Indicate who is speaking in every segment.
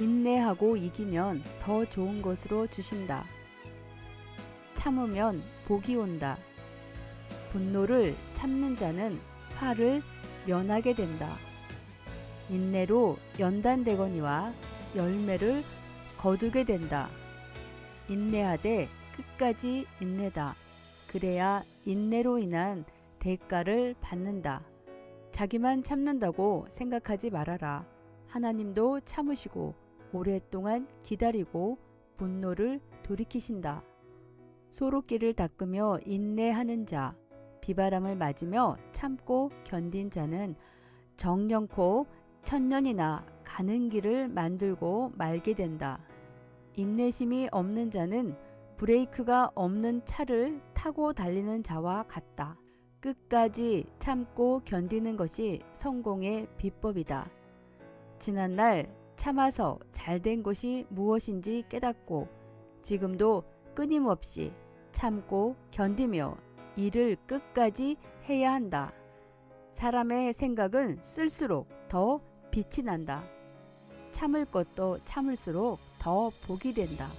Speaker 1: 인내하고 이기면 더 좋은 것으로 주신다. 참으면 복이 온다. 분노를 참는 자는 화를 면하게 된다. 인내로 연단되거니와 열매를 거두게 된다. 인내하되 끝까지 인내다. 그래야 인내로 인한 대가를 받는다. 자기만 참는다고 생각하지 말아라. 하나님도 참으시고 오랫동안 기다리고 분노를 돌이키신다. 소로끼를 닦으며 인내하는 자, 비바람을 맞으며 참고 견딘 자는 정령코 천년이나 가는 길을 만들고 말게 된다. 인내심이 없는 자는 브레이크가 없는 차를 타고 달리는 자와 같다. 끝까지 참고 견디는 것이 성공의 비법이다. 지난날 참아서 잘 된 것이 무엇인지 깨닫고 지금도 끊임없이 참고 견디며 일을 끝까지 해야 한다. 사람의 생각은 쓸수록 더 빛이 난다. 참을 것도 참을수록 더 복이 된다.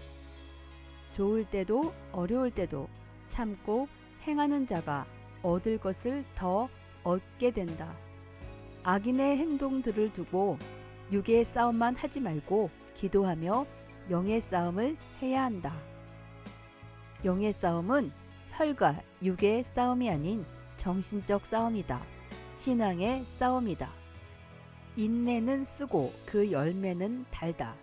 Speaker 1: 좋을 때도 어려울 때도 참고 행하는 자가 얻을 것을 더 얻게 된다. 악인의 행동들을 두고 육의 싸움만 하지 말고 기도하며 영의 싸움을 해야 한다. 영의 싸움은 혈과 육의 싸움이 아닌 정신적 싸움이다. 신앙의 싸움이다. 인내는 쓰고 그 열매는 달다.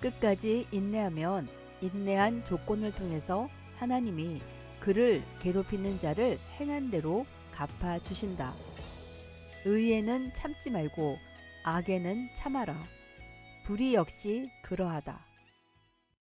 Speaker 1: 끝까지 인내하면 인내한 조건을 통해서 하나님이 그를 괴롭히는 자를 행한 대로 갚아 주신다. 의에는 참지 말고 악에는 참아라. 불의 역시 그러하다.